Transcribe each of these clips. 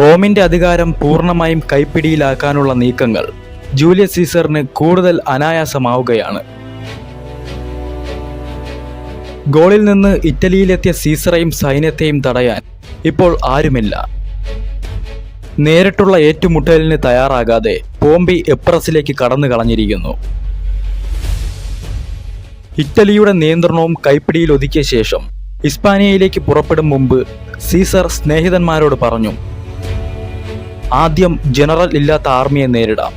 റോമിന്റെ അധികാരം പൂർണമായും കൈപ്പിടിയിലാക്കാനുള്ള നീക്കങ്ങൾ ജൂലിയസ് സീസറിന് കൂടുതൽ അനായാസമാവുകയാണ്. ഗോളിൽ നിന്ന് ഇറ്റലിയിലെത്തിയ സീസറെയും സൈന്യത്തെയും തടയാൻ ഇപ്പോൾ ആരുമില്ല. നേരിട്ടുള്ള ഏറ്റുമുട്ടലിന് തയ്യാറാകാതെ പോംബി എപ്രസിലേക്ക് കടന്നു കളഞ്ഞിരിക്കുന്നു. ഇറ്റലിയുടെ നിയന്ത്രണവും കൈപ്പിടിയിൽ ഒതുക്കിയ ശേഷം ഇസ്പാനിയയിലേക്ക് പുറപ്പെടും മുമ്പ് സീസർ സ്നേഹിതന്മാരോട് പറഞ്ഞു ആദ്യം ജനറൽ ഇല്ലാത്ത ആർമിയെ നേരിടാം.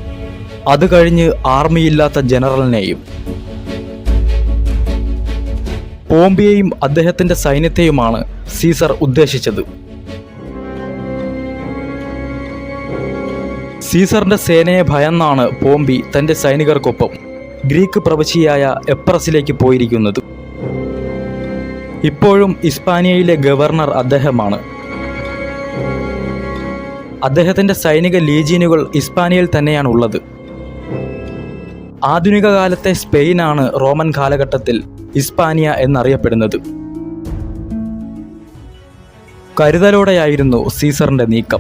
അത് കഴിഞ്ഞ് ആർമിയില്ലാത്ത ജനറലിനെയും. പോംബിയെയും അദ്ദേഹത്തിന്റെ സൈന്യത്തെയുമാണ് സീസർ ഉദ്ദേശിച്ചത്. സീസറിന്റെ സേനയെ ഭയന്നാണ് പോംബി തന്റെ സൈനികർക്കൊപ്പം ഗ്രീക്ക് പ്രവിശ്യയായ എപ്രസിലേക്ക് പോയിരിക്കുന്നത്. ഇപ്പോഴും ഇസ്പാനിയയിലെ ഗവർണർ അദ്ദേഹമാണ്. അദ്ദേഹത്തിന്റെ സൈനിക ലീജിയനുകൾ ഇസ്പാനിയയിൽ തന്നെയാണ് ഉള്ളത് ആധുനിക കാലത്തെ സ്പെയിനാണ് റോമൻ കാലഘട്ടത്തിൽ ഇസ്പാനിയ എന്നറിയപ്പെടുന്നത്. കരുതലോടെയായിരുന്നു സീസറിന്റെ നീക്കം.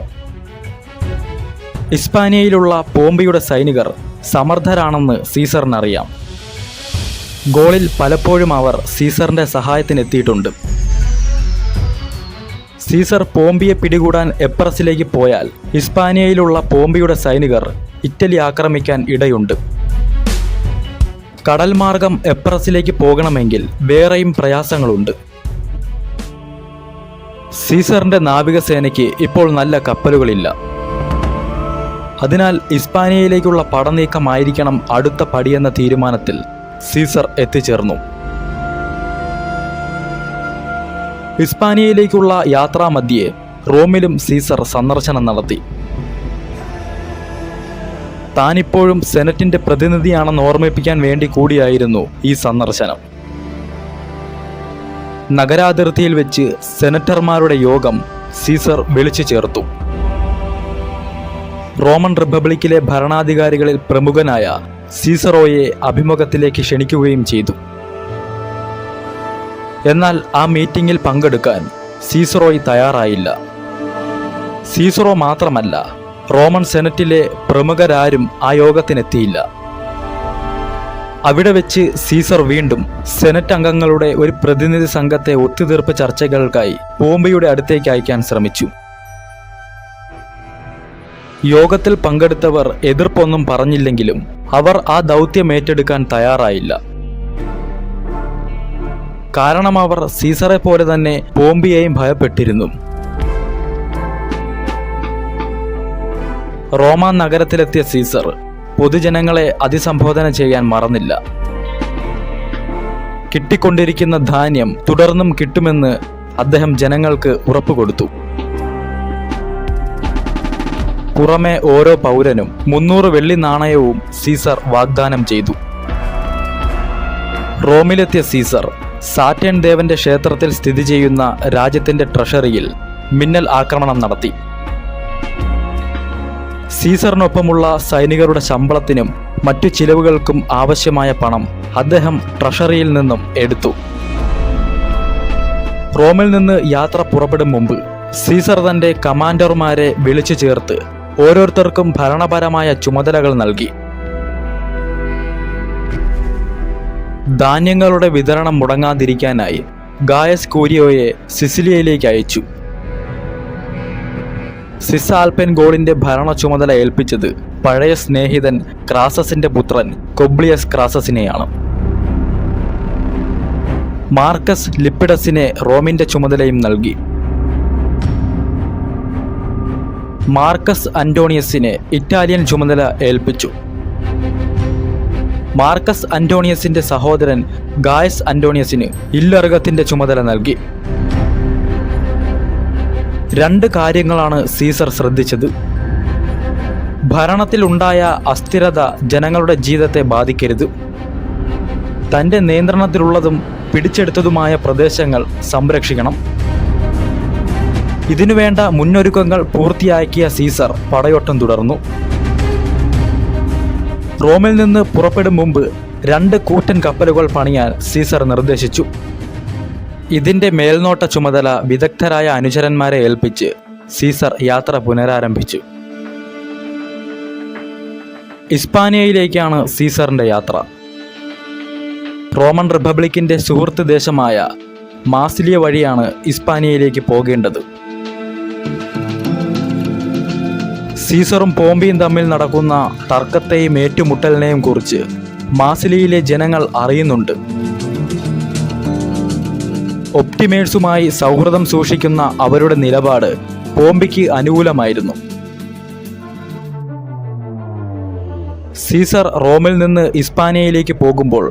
ഇസ്പാനിയയിലുള്ള പോംബിയുടെ സൈനികർ സമർത്ഥരാണെന്ന് സീസറിനറിയാം. ഗോളിൽ പലപ്പോഴും അവർ സീസറിന്റെ സഹായത്തിനെത്തിയിട്ടുണ്ട്. സീസർ പോംബിയെ പിടികൂടാൻ എപ്രസിലേക്ക് പോയാൽ ഇസ്പാനിയയിലുള്ള പോംബിയുടെ സൈനികർ ഇറ്റലി ആക്രമിക്കാൻ ഇടയുണ്ട്. കടൽ മാർഗം എപ്രസിലേക്ക് പോകണമെങ്കിൽ വേറെയും പ്രയാസങ്ങളുണ്ട്. സീസറിന്റെ നാവികസേനയ്ക്ക് ഇപ്പോൾ നല്ല കപ്പലുകളില്ല. അതിനാൽ ഇസ്പാനിയയിലേക്കുള്ള പടനീക്കമായിരിക്കണം അടുത്ത പടിയെന്ന തീരുമാനത്തിൽ സീസർ എത്തിച്ചേർന്നു. ഇസ്പാനിയയിലേക്കുള്ള യാത്രാമധ്യേ റോമിലും സീസർ സന്ദർശനം നടത്തി. താനിപ്പോഴും സെനറ്റിന്റെ പ്രതിനിധിയാണെന്ന് ഓർമ്മിപ്പിക്കാൻ വേണ്ടി കൂടിയായിരുന്നു ഈ സന്ദർശനം. നഗരാതിർത്തിയിൽ വെച്ച് സെനറ്റർമാരുടെ യോഗം സീസർ വിളിച്ചു ചേർത്തു. റോമൻ റിപ്പബ്ലിക്കിലെ ഭരണാധികാരികളിൽ പ്രമുഖനായ സീസറോയെ അഭിമുഖത്തിലേക്ക് ക്ഷണിക്കുകയും ചെയ്തു. എന്നാൽ ആ മീറ്റിംഗിൽ പങ്കെടുക്കാൻ സീസറോയ് തയ്യാറായില്ല. സീസറോ മാത്രമല്ല റോമൻ സെനറ്റിലെ പ്രമുഖരാരും ആ യോഗത്തിനെത്തിയില്ല. അവിടെ വെച്ച് സീസർ വീണ്ടും സെനറ്റ് അംഗങ്ങളുടെ ഒരു പ്രതിനിധി സംഘത്തെ ഒത്തുതീർപ്പ് ചർച്ചകൾക്കായി ബോംബെയുടെ അടുത്തേക്ക് അയക്കാൻ ശ്രമിച്ചു. യോഗത്തിൽ പങ്കെടുത്തവർ എതിർപ്പൊന്നും പറഞ്ഞില്ലെങ്കിലും അവർ ആ ദൗത്യം ഏറ്റെടുക്കാൻ തയ്യാറായില്ല. കാരണം അവർ സീസറെ പോലെ തന്നെ പോംബിയെയും ഭയപ്പെട്ടിരുന്നു. റോമ നഗരത്തിലെത്തിയ സീസർ പൊതുജനങ്ങളെ അതിസംബോധന ചെയ്യാൻ മറന്നില്ല. കിട്ടിക്കൊണ്ടിരിക്കുന്ന ധാന്യം തുടർന്നും കിട്ടുമെന്ന് അദ്ദേഹം ജനങ്ങൾക്ക് ഉറപ്പുകൊടുത്തു പുറമെ ഓരോ പൗരനും മുന്നൂറ് വെള്ളി നാണയവും സീസർ വാഗ്ദാനം ചെയ്തു. റോമിലെത്തിയ സീസർ സാറ്റേൺ ദേവന്റെ ക്ഷേത്രത്തിൽ സ്ഥിതി ചെയ്യുന്ന രാജ്യത്തിന്റെ ട്രഷറിയിൽ മിന്നൽ ആക്രമണം നടത്തി. സീസറിനൊപ്പമുള്ള സൈനികരുടെ ശമ്പളത്തിനും മറ്റു ചിലവുകൾക്കും ആവശ്യമായ പണം അദ്ദേഹം ട്രഷറിയിൽ നിന്നും എടുത്തു. റോമിൽ നിന്ന് യാത്ര പുറപ്പെടും മുമ്പ് സീസർ തന്റെ കമാൻഡർമാരെ വിളിച്ചു ചേർത്ത് ഓരോരുത്തർക്കും ഭരണപരമായ ചുമതലകൾ നൽകി. ധാന്യങ്ങളുടെ വിതരണം മുടങ്ങാതിരിക്കാനായി ഗായസ് കൂരിയോയെ സിസിലിയയിലേക്ക് അയച്ചു. സിസാൽപെൻ ഗോളിന്റെ ഭരണ ചുമതല ഏൽപ്പിച്ചത് പഴയ സ്നേഹിതൻ ക്രാസസിന്റെ പുത്രൻ കൊബ്ലിയസ് ക്രാസസിനെയാണ്. മാർക്കസ് ലിപ്പിഡസിനെ റോമിന്റെ ചുമതലയും നൽകി. മാർക്കസ് അന്റോണിയസിനെ ഇറ്റാലിയൻ ചുമതല ഏൽപ്പിച്ചു. മാർക്കസ് അന്റോണിയസിന്റെ സഹോദരൻ ഗായസ് അന്റോണിയസിന് ഇല്ലറുകത്തിന്റെ ചുമതല നൽകി. രണ്ട് കാര്യങ്ങളാണ് സീസർ ശ്രദ്ധിച്ചത്. ഭരണത്തിലുണ്ടായ അസ്ഥിരത ജനങ്ങളുടെ ജീവിതത്തെ ബാധിക്കരുത്. തന്റെ നിയന്ത്രണത്തിലുള്ളതും പിടിച്ചെടുത്തതുമായ പ്രദേശങ്ങൾ സംരക്ഷിക്കണം. ഇതിനുവേണ്ട മുന്നൊരുക്കങ്ങൾ പൂർത്തിയാക്കിയ സീസർ പടയോട്ടം തുടർന്നു. റോമിൽ നിന്ന് പുറപ്പെടും മുമ്പ് രണ്ട് കൂറ്റൻ കപ്പലുകൾ പണിയാൻ സീസർ നിർദ്ദേശിച്ചു. ഇതിന്റെ മേൽനോട്ട ചുമതല വിദഗ്ധരായ അനുചരന്മാരെ ഏൽപ്പിച്ച് സീസർ യാത്ര പുനരാരംഭിച്ചു. ഇസ്പാനിയയിലേക്കാണ് സീസറിന്റെ യാത്ര. റോമൻ റിപ്പബ്ലിക്കിന്റെ സുഹൃത്ത് ദേശമായ മാസിലിയ വഴിയാണ് ഇസ്പാനിയയിലേക്ക് പോകേണ്ടത്. സീസറും പോംബിയും തമ്മിൽ നടക്കുന്ന തർക്കത്തെയും ഏറ്റുമുട്ടലിനെയും കുറിച്ച് മാസിലിയിലെ ജനങ്ങൾ അറിയുന്നുണ്ട്. ഒപ്റ്റിമേഴ്സുമായി സൗഹൃദം സൂക്ഷിക്കുന്ന അവരുടെ നിലപാട് പോംബിക്ക് അനുകൂലമായിരുന്നു. സീസർ റോമിൽ നിന്ന് ഇസ്പാനിയയിലേക്ക് പോകുമ്പോൾ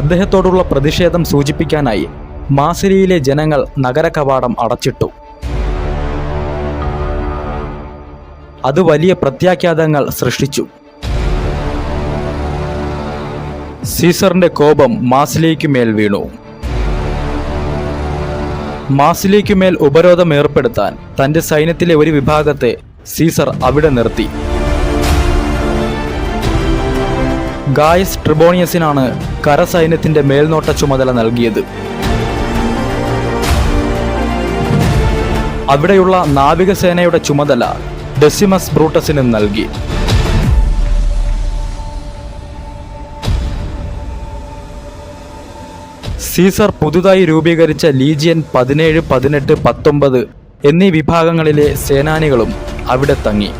അദ്ദേഹത്തോടുള്ള പ്രതിഷേധം സൂചിപ്പിക്കാനായി മാസിലിയിലെ ജനങ്ങൾ നഗര കവാടം അടച്ചിട്ടു. അത് വലിയ പ്രത്യാഘാതങ്ങൾ സൃഷ്ടിച്ചു. സീസറിന്റെ കോപം മാസിലേക്ക് മേൽ വീണു. മാസിലേക്കുമേൽ ഉപരോധം ഏർപ്പെടുത്താൻ തന്റെ സൈന്യത്തിലെ ഒരു വിഭാഗത്തെ സീസർ അവിടെ നിർത്തി. ഗായസ് ട്രിബോണിയസിനാണ് കരസൈന്യത്തിന്റെ മേൽനോട്ട ചുമതല നൽകിയത്. അവിടെയുള്ള നാവികസേനയുടെ ചുമതല ഡെസിമസ് ബ്രൂട്ടസിനും നൽകി. സീസർ പുതുതായി രൂപീകരിച്ച ലീജിയൻ പതിനേഴ് പതിനെട്ട് പത്തൊമ്പത് എന്നീ വിഭാഗങ്ങളിലെ സേനാനികളും അവിടെ തങ്ങി.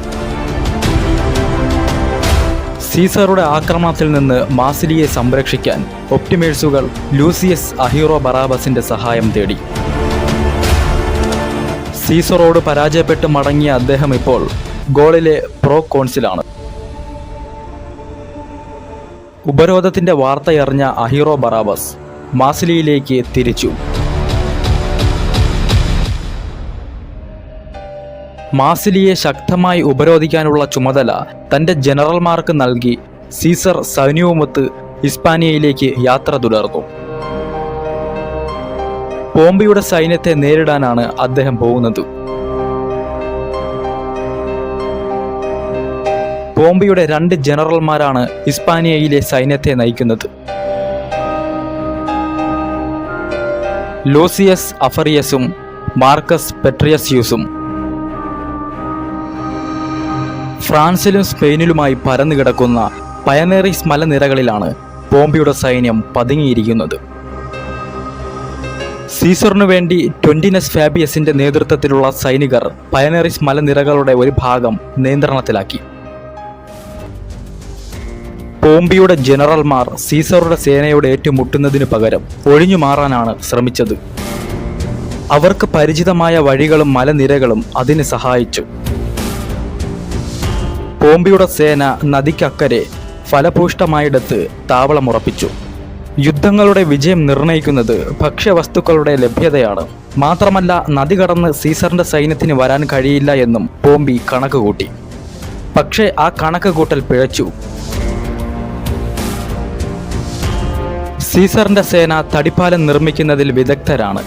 സീസറുടെ ആക്രമണത്തിൽ നിന്ന് മാസിലിയെ സംരക്ഷിക്കാൻ ഒപ്റ്റിമേഴ്സുകൾ ലൂസിയസ് അഹീറോ ബറാബസിന്റെ സഹായം തേടി. സീസറോട് പരാജയപ്പെട്ട് മടങ്ങിയ അദ്ദേഹം ഇപ്പോൾ ഗോളിലെ പ്രോ കോൺസിലാണ്. ഉപരോധത്തിന്റെ വാർത്തയറിഞ്ഞ അഹിറോ ബറാബസ് മാസിലിയിലേക്ക് തിരിച്ചു. മാസിലിയെ ശക്തമായി ഉപരോധിക്കാനുള്ള ചുമതല തന്റെ ജനറൽമാർക്ക് നൽകി സീസർ സൈന്യവുമൊത്ത് ഇസ്പാനിയയിലേക്ക് യാത്ര തുടർന്നു. പോംബിയുടെ സൈന്യത്തെ നേരിടാനാണ് അദ്ദേഹം പോകുന്നത്. പോംബിയുടെ രണ്ട് ജനറൽമാരാണ് ഇസ്പാനിയയിലെ സൈന്യത്തെ നയിക്കുന്നത്. ലോസിയസ് അഫറിയസും മാർക്കസ് പെട്രിയസ്യൂസും ഫ്രാൻസിലും സ്പെയിനിലുമായി പരന്നുകിടക്കുന്ന പയനേറിസ് മലനിരകളിലാണ് പോംബിയുടെ സൈന്യം പതുങ്ങിയിരിക്കുന്നത്. സീസറിനു വേണ്ടി ട്വന്റിനസ് ഫാബിയസിന്റെ നേതൃത്വത്തിലുള്ള സൈനികർ പയനേറിസ് മലനിരകളുടെ ഒരു ഭാഗം നിയന്ത്രണത്തിലാക്കി. പോംബിയുടെ ജനറൽമാർ സീസറുടെ സേനയോട് ഏറ്റുമുട്ടുന്നതിനു പകരം ഒഴിഞ്ഞു മാറാനാണ് ശ്രമിച്ചത്. അവർക്ക് പരിചിതമായ വഴികളും മലനിരകളും അതിന് സഹായിച്ചു. പോംബിയുടെ സേന നദിക്കക്കരെ ഫലഭൂഷ്ടമായിടത്ത് താവളമുറപ്പിച്ചു. യുദ്ധങ്ങളുടെ വിജയം നിർണയിക്കുന്നത് ഭക്ഷ്യവസ്തുക്കളുടെ ലഭ്യതയാണ്. മാത്രമല്ല നദി കടന്ന് സീസറിന്റെ സൈന്യത്തിന് വരാൻ കഴിയില്ല എന്നും പോംബി കണക്ക് കൂട്ടി പക്ഷേ ആ കണക്ക് കൂട്ടൽ പിഴച്ചു. സീസറിന്റെ സേന തടിപ്പാലം നിർമ്മിക്കുന്നതിൽ വിദഗ്ധരാണ്.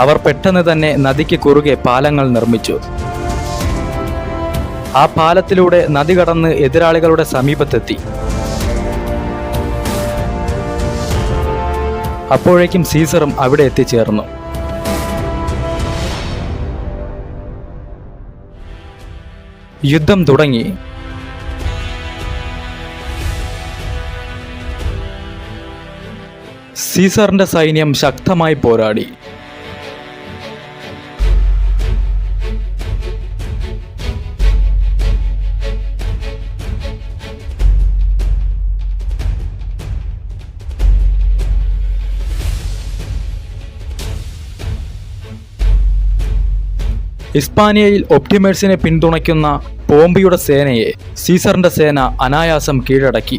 അവർ പെട്ടെന്ന് തന്നെ നദിക്ക് കുറുകെ പാലങ്ങൾ നിർമ്മിച്ചു. ആ പാലത്തിലൂടെ നദി കടന്ന് എതിരാളികളുടെ സമീപത്തെത്തി. അപ്പോഴേക്കും സീസറും അവിടെ എത്തിച്ചേർന്നു. യുദ്ധം തുടങ്ങി. സീസറിന്റെ സൈന്യം ശക്തമായി പോരാടി. ഇസ്പാനിയയിൽ ഒപ്റ്റിമേഴ്സിനെ പിന്തുണയ്ക്കുന്ന പോംബിയുടെ സേനയെ സീസറിന്റെ സേന അനായാസം കീഴടക്കി.